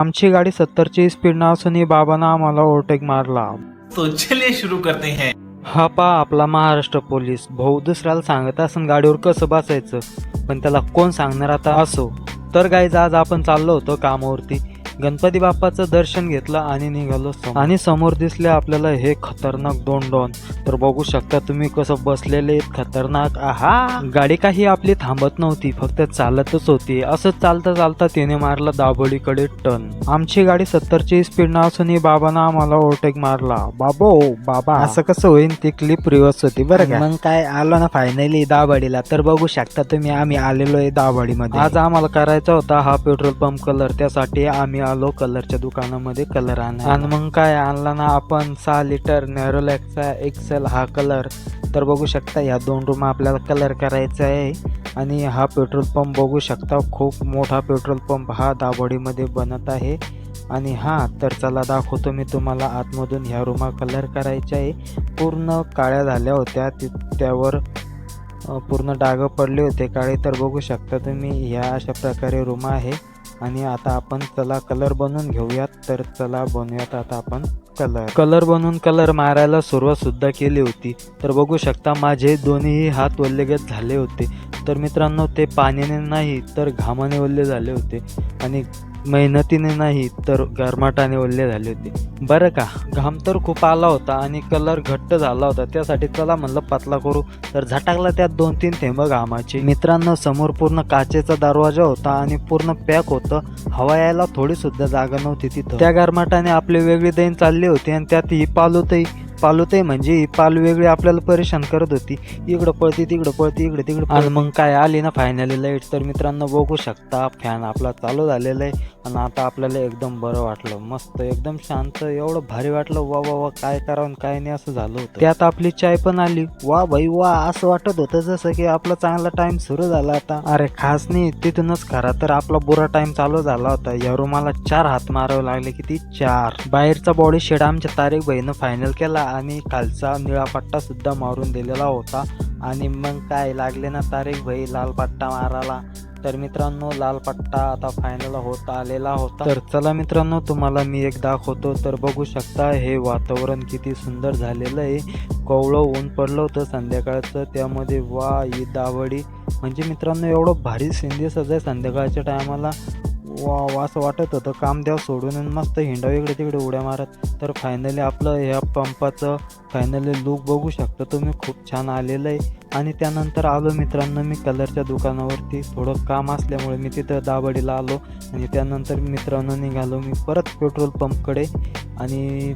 आमची गाडी सत्तरची स्पीड असूनही बाबांना आम्हाला ओव्हरटेक मारला. तो चलिए शुरू करते हैं. हा पा आपला महाराष्ट्र पोलीस. भाऊ दुसऱ्याला सांगत असून गाडीवर कसं बसायचं पण त्याला कोण सांगणार आता असो. तर गाईज आज आपण चाललो होतो कामावरती. गणपती बाप्पाचं दर्शन घेतलं आणि निघालो. आणि समोर दिसले आपल्याला हे खतरनाक दोन डॉन. तर बघू शकता तुम्ही कसं बसलेले खतरनाक. आहा! गाडी काही आपली थांबत नव्हती फक्त चालतच होती. असंच चालता चालता तिने मारला दाबोलीकडे टन. आमची गाडी सत्तरची स्पीड असूनही बाबांना आम्हाला ओव्हरटेक मारला. बाबो बाबा. असं कसं होईल ती क्लिप रिवर्स होती बरं मग काय आलो ना फायनली दाबाडीला तर बघू शकता तुम्ही आम्ही आलेलो आहे दाबाडीमध्ये आज आम्हाला करायचा होता हा पेट्रोल पंप कलर त्यासाठी आम्ही आलो कलरच्या दुकानामध्ये कलर आणला आणि मग काय आणला ना आपण सहा लिटर नेरोलॅकचा एक्सेल हा कलर. तर बघू शकता ह्या दोन रूम आपल्याला कलर करायचा आहे. आणि हा पेट्रोल पंप बघू शकता खूप मोठा पेट्रोल पंप हा दाबोडीमध्ये बनत आहे. आणि हां तर चला दाखवतो मी तुम्हाला आतमधून ह्या रूमा कलर करायच्या आहे. पूर्ण काळ्या झाल्या होत्या ति त्यावर पूर्ण डाग पडले होते काळे. तर बघू शकता तुम्ही ह्या अशा प्रकारे रूम आहे. आणि आता आपण चला कलर बनवून घेऊयात. तर चला बनवूयात आता आपण कलर कलर बनवून कलर मारायला सुरुवात सुद्धा केली होती. तर बघू शकता माझे दोन्ही हात वल्लेगत झाले होते. तर मित्रांनो ते पाण्याने नाही तर घामाने ओल्ले झाले होते. आणि मेहनतीने नाही तर गरमाटाने ओल्ले झाले होते. बरं का घाम तर खूप आला होता आणि कलर घट्ट झाला होता त्यासाठी चला म्हणलं पतला करू. तर झटाकला त्यात दोन तीन थेंब घामाचे. मित्रांनो समोर पूर्ण काचेचा दरवाजा होता आणि पूर्ण पॅक होतं. हवा यायला थोडी सुद्धा जागा नव्हती तिथं. त्या गरमाटाने आपली वेगळी दैन चालली होती आणि त्यात ही पालुतही पालुतही म्हणजे पाल वेगळी आपल्याला परेशान करत होती. इकडं पळती तिकडं पळती इकडे तिकडं आणि मग काय आली ना फायनली लाइट तर मित्रांनो बघू शकता फॅन आपला चालू झालेला आहे. आणि आता आपल्याला एकदम बरं वाटलं मस्त एकदम शांत एवढं भारी वाटलं वा वा वा काय करावं काय नाही असं झालं होतं. त्यात आपली चाय पण आली. वा भाई वा असं वाटत होतं जसं की आपला चांगला टाइम सुरू झाला आता. अरे खास नाही तिथूनच खरा तर आपला बुरा टाइम चालू झाला होता. या रुमाला चार हात मारावे लागले किती? चार. बाहेरचा बॉडी शेड आमच्या तारीख बहिणं फायनल केला आणि खालचा निळा पट्टा सुद्धा मारून दिलेला होता. आणि मग काय लागले ना तारीख भाई लाल पट्टा मारायला. तर मित्रांनो लाल पट्टा आता फायनल होत आलेला होता. तर चला मित्रांनो तुम्हाला मी एक दाखवतो. तर बघू शकता हे वातावरण किती सुंदर झालेलं आहे. कोवळं ऊन पडलं होतं संध्याकाळचं. त्यामध्ये वा ही दावडी. म्हणजे मित्रांनो एवढं भारी सिंधी सजाय संध्याकाळच्या टायमाला. वा वा असं वाटत होतं. काम द्याव सोडून आणि मस्त हिंडाव इकडे तिकडे उड्या मारत. तर फायनली आपलं ह्या पंपाचं फायनली लुक बघू शकता तुम्ही. खूप छान आलेलं आहे. आणि त्यानंतर आलो मित्रांनो मी कलरच्या दुकानावरती. थोडं काम असल्यामुळे मी तिथं दाबडीला आलो आणि त्यानंतर मित्रांनो निघालो. मी परत पेट्रोल पंपकडे आणि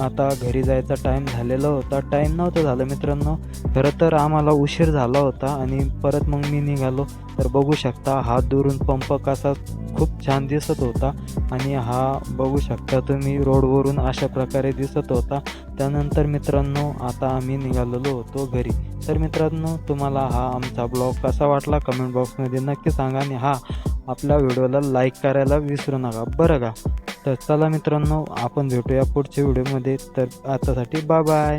आता घरी जायचा टाईम झालेला होता. टाईम नव्हतं झालं मित्रांनो. खरं तर आम्हाला उशीर झाला होता आणि परत मग मी निघालो. तर बघू शकता हा दुरून पंप कसा खूप छान दिसत होता आणि हा बघू शकता तुम्ही रोडवरून अशा प्रकारे दिसत होता. त्यानंतर मित्रांनो आता आम्ही निघालेलो होतो घरी. तर मित्रांनो तुम्हाला हा आमचा ब्लॉग कसा वाटला कमेंट बॉक्समध्ये नक्की सांगा आणि हा आपल्या व्हिडिओला लाईक करायला विसरू नका. बरं का? तर चला मित्रांनो आपण भेटूया पुढच्या व्हिडिओमध्ये. तर आतासाठी बाय बाय.